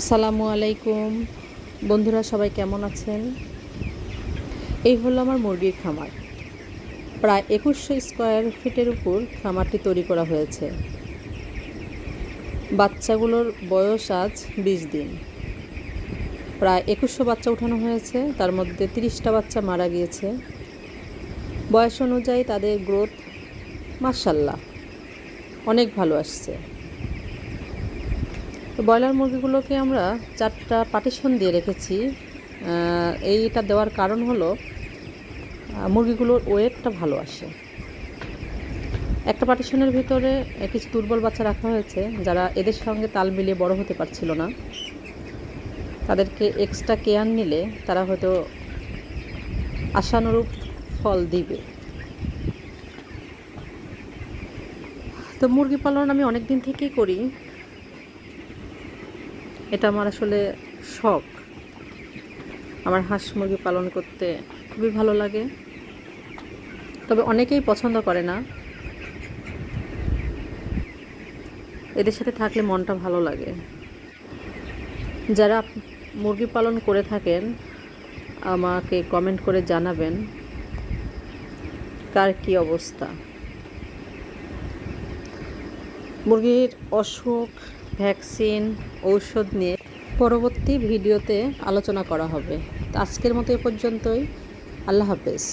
আসসালামু আলাইকুম। বন্ধুরা, সবাই কেমন আছেন? এই হলো আমার মুরগির খামার। প্রায় একুশশো স্কোয়ার ফিটের উপর খামারটি তৈরি করা হয়েছে। বাচ্চাগুলোর বয়স আজ বিশ দিন। প্রায় একুশশো বাচ্চা উঠানো হয়েছে, তার মধ্যে তিরিশটা বাচ্চা মারা গিয়েছে। বয়স অনুযায়ী তাদের গ্রোথ মার্শাল্লাহ অনেক ভালো আসছে। তো ব্রয়লার মুরগিগুলোকে আমরা চারটা পার্টিশন দিয়ে রেখেছি। এইটা দেওয়ার কারণ হলো মুরগিগুলোর ওয়েটটা ভালো আসে। একটা পার্টিশনের ভিতরে কিছু দুর্বল বাচ্চা রাখা হয়েছে, যারা এদের সঙ্গে তাল মিলিয়ে বড় হতে পারছিল না। তাদেরকে এক্সট্রা কেয়ার নিলে তারা হয়তো আশানুরূপ ফল দিবে। তো মুরগি পালন আমি অনেক দিন থেকেই করি। এটা আমার আসলে শখ। আমার হাঁস মুরগি পালন করতে খুবই ভালো লাগে। তবে অনেকেই পছন্দ করে না। এদের সাথে থাকলে মনটা ভালো লাগে। যারা মুরগি পালন করে থাকেন, আমাকে কমেন্ট করে জানাবেন কার কি অবস্থা। মুরগির অসুখ ভ্যাকসিন ঔষধ নিয়ে পরবর্তী ভিডিওতে আলোচনা করা হবে। আজকের মতো এ পর্যন্তই। আল্লাহ হাফেজ।